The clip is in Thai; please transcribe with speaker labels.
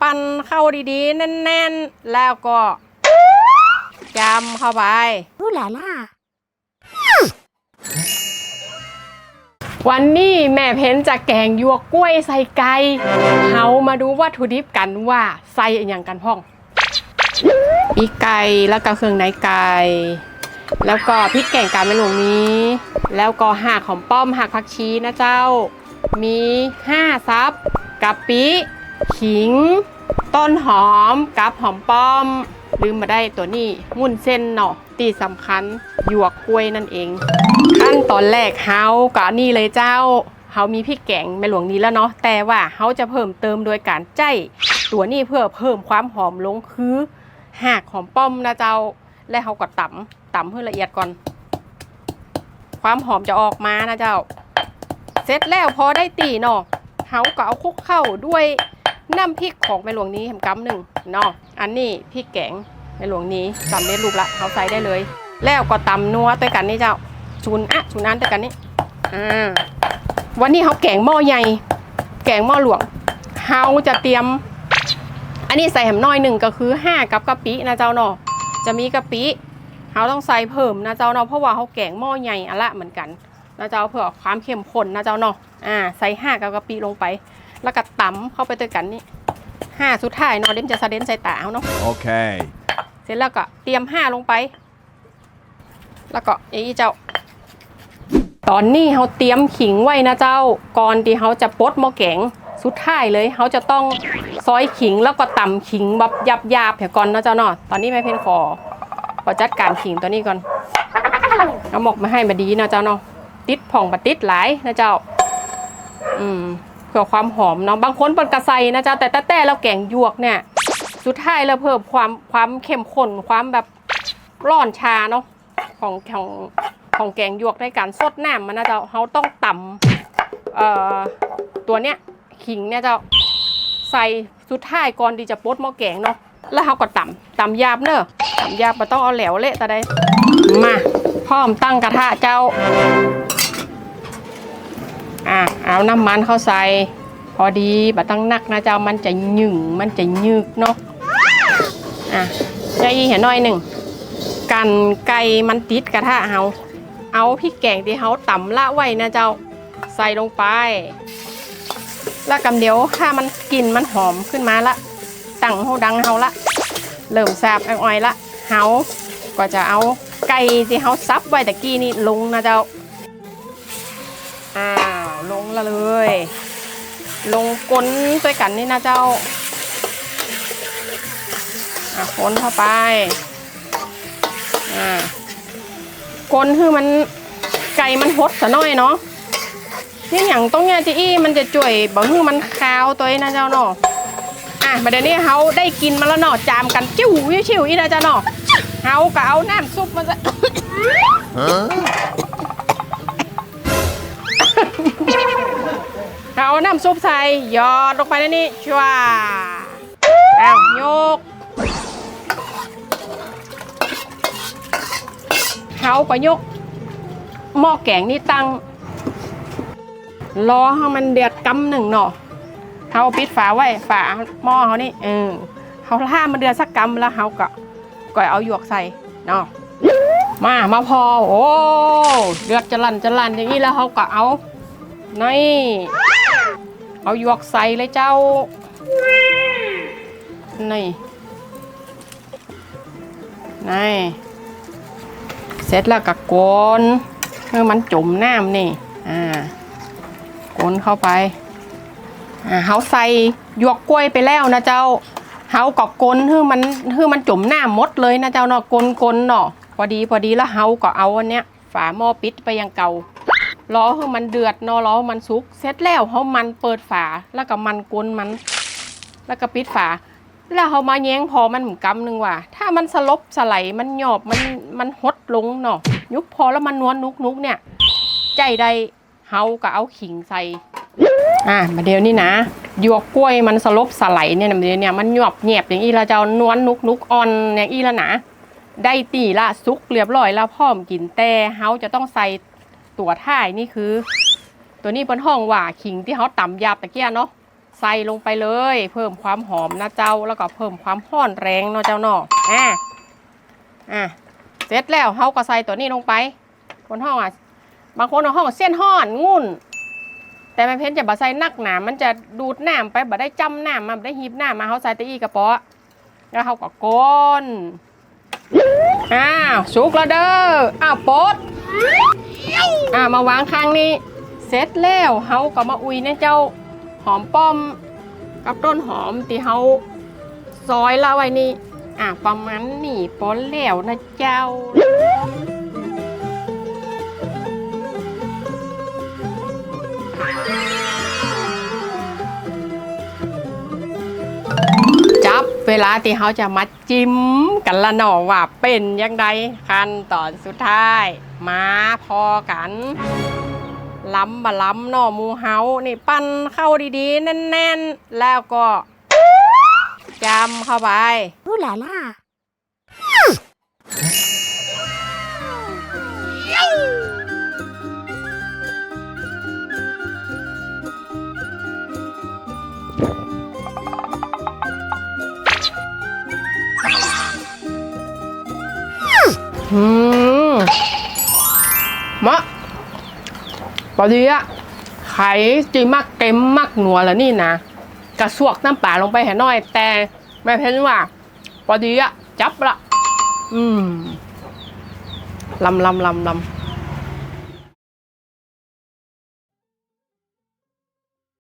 Speaker 1: ปั้นเข้าดีๆ แน่นๆ แล้วก็ยำเข้าไป
Speaker 2: Ooh la la.
Speaker 1: วันนี้แม่เพนจะแกงหยวกกล้วยใส่ไก่เฮามาดูวัตถุดิบกันว่าใส่อหย่างกันพ่องมีไก่แล้วก็เครื่องในไก่ แล้วก็พริกแกงกาเมนูนี้ แล้วก็หักหอมป้อมหักผักชีนะเจ้า มีห้าซับกะปิ ขิง ต้นหอมกับหอมป้อม ลืมมาได้ตัวนี้งุ่นเส้นเนาะตีสำคัญหยวกกล้วยนั่นเอง ขั้นตอนแรกเฮาก็นี่เลยเจ้าเฮามีพริกแกงแม่หลวงนี้แล้วเนาะแต่ว่าเฮาจะเพิ่มเติมโดยการใจตัวนี้เพื่อเพิ่มความหอมลงคือหากหอมป้อมนะเจ้า และเฮาก็ตำตำให้ละเอียดก่อน ความหอมจะออกมานะเจ้า เสร็จแล้วพอได้ตีเนาะเฮาก็เอาคลุกเข้าด้วย น้ำพริกของแม่หลวงนี้แหมกำหนึ่งเนาะอันนี้พริกแกงแม่หลวงนี้ตำเล็ดรูปละเฮาใส่ได้เลย แล้วก็ตำนัวด้วยกันนี่เจ้าชุนอะชุนอันด้วยกันนี่อ่าวันนี้เขาแกงหม้อใหญ่แกงหม้อหลวงเขาจะเตรียม อันนี้ใส่แหมน้อยหนึ่งก็คือห้ากับกะปินะเจ้าเนาะจะมีกะปิเขาต้องใส่เพิ่มนะเจ้าเนาะเพราะว่าเขาแกงหม้อใหญ่อะละเหมือนกันนะเจ้าเพื่อความเข้มข้นนะเจ้าเนาะอ่าใส่ห้ากับกะปิลงไป แล้วก็ตำเข้าไปด้วยกันนี่ห้าสุดท้ายเนาะเดมจะสะเด็นใส่ตาเอาเนาะ
Speaker 3: Okay.
Speaker 1: เสร็จแล้วก็เตรียมห้าลงไป แล้วก็อย่างนี้เจ้า ตอนนี้เขาเตรียมขิงไว้นะเจ้า ก่อนที่เขาจะปดหม้อแกง สุดท้ายเลยเขาจะต้องซอยขิงแล้วก็ตำขิงแบบยับยาบๆเถอะก่อนนะเจ้าเนาะ ตอนนี้แม่เพนขอขอจัดการขิงตัวนี้ก่อน เอาหมกมาให้มาดีนะเจ้าเนาะ ติดผ่องบัติดหลายนะเจ้า อืม เพื่อความหอมเนาะบางคนเปิดกระใสนะจ้าแต่แต่แต่เราแกงหยวกเนี่ยสุดท้ายเราเพิ่มความความเข้มข้นความแบบร้อนชาเนาะของของของแกงหยวกในการสดน้ำมันนะจ้าเขาต้องต่ำเอ่อตัวเนี้ยขิงเนี่ยจ้าใส่สุดท้ายก่อนที่จะปดหม้อแกงเนาะแล้วเขาก็ต่ำต่ำยาบเนอะต่ำยาบมันต้องเอาแหลวเละแต่ใดมาพร้อมตั้งกระทะเจ้า อะเอาน้ำมันเข้าใส่ พอดีบัตั้งนักนะเจ้ามันจะหยึงมันจะยึกเนาะอะใจเห็นหน่อยหนึ่งกันไก่มันติดกระทะเฮาเอาพริกแกงที่เฮาตำละไว้นะเจ้าใส่ลงไป แล้วกำเดียวถ้ามันกลิ่นมันหอมขึ้นมาละตั้งเฮาดังเฮาละเริ่มแซบอ่อยละเฮาก็จะเอาไก่ที่เฮาซับไว้ตะกี้นี่ลงนะเจ้าอ้า เลย ลงกลนด้วยกันนี่นะเจ้าอะคนเข้าไปอ่าคนคือมันไก่มันหดซะหน่อยเนาะนี่อย่างต้องเนี่ยจีอี้มันจะจ่วยบะฮือมันคาวตัวนี้นะเจ้าเนาะอะมาเดี๋ยวนี้เขาได้กินมาแล้วเนาะจามกันจิ้ววิวชิวอีนะเจ้าเนาะเขาก็เอาน้ำซุปมาซะ น้ำซุปใส่หยอดลงไปในนี้ชัวอ้าวโยกเขาก็ยกหม้อแกงนี่ตั้งรอให้มันเดือดกำหนึ่งเนาะเขาปิดฝาไว้ฝาหม้อเขานี่เออเขาล่ามันเดือดสักกำแล้วเขาก็ก็เอาหยวกใส่เนาะมามาพอโอ้เดือดจะลันจะลันอย่างนี้แล้วเขาก็เอานี่ เอาหยวกใส่เลยเจ้า นี่ นี่ เสร็จแล้วก็กนเมื่อมันจุ่มน้ำนี่ อ่ากนเข้าไป อ่าเขาใส่หยวกกล้วยไปแล้วนะเจ้าเขาก็กลนให้มันให้มันจุ่มน้ำหมดเลยนะเจ้าเนาะกลนกลเนาะพอดีพอดีแล้วเขาก็เอาอันเนี้ย ฝาหม้อปิดไปยังเก่า รอให้มันเดือดนอรอมันสุกเสร็จแล้วเขามันเปิดฝาแล้วก็มันกลนมัน แล้วก็ปิดฝา แล้วเขามาแย้งพอมันหมือนกำหนึ่งว่าถ้ามันสลบสไลมันหยอบมันมันหดลงเนาะยุบพอแล้วมันนวลนุกนุกเนี่ย ใจใดเฮาก็เอาขิงใส่อะมาเดี๋ยวนี้นะหยวกกล้วยมันสลบสไลเนี่ยนะเดี๋ยวเนี่ยมันหยอบแหยบอย่างอีละเจ้านวลนุกนุกอ่อนอย่างอีละนะได้ตีละซุกเรียบร้อยแล้วพร้อมกินแต่เฮาจะต้องใส่ ตัวท้ายนี่คือ ตัวนี้บนห้องว่าขิงที่เขาตำยาบตะเกียเนาะใส่ลงไปเลย เพิ่มความหอมนะเจ้าแล้วก็เพิ่มความห้อนแรงเนาะเจ้าเนาะอะอะเสร็จแล้วเขาก็ใส่ตัวนี้ลงไปบนห้องอะบางคนเอาห้องเส้นห่อนงุ่น แต่แม่เพนจะบะใส่นักหนามันจะดูดน้ำไปบ่ได้จำน้ำมาบ่ได้หีบน้ำมาเขาใส่ตะอีกระเป๋อแล้วเขาก็ก้นอ้าวสุกแล้วเด้ออ้าวป๊ด อ่ามาวางข้างนี้เสร็จแล้วเฮาก็มาอุยเนี่ยเจ้าหอมป้อม กับต้นหอมที่เฮาซอยละไว้นี่อะประมาณนี่ป้อนแล้วนะเจ้าจับเวลาที่เขาจะมาจิ้มกันละหนอว่าเป็นยังไงขั้นตอนสุดท้าย มาพอกันล้ำบะล้ำหน่อหมูเฮานี่ปั้นเข้าดีๆ แน่นๆ แล้วก็จำเข้าไป
Speaker 2: Ooh la la.
Speaker 1: อืม มะพอดีอะไข่จีมักเก็มมักหนัวแล้วนี่นะกระสวกน้ำปลาลงไปให้น้อย แต่แม่เพนว่าพอดีอะจับละอืมลำลำลำลำ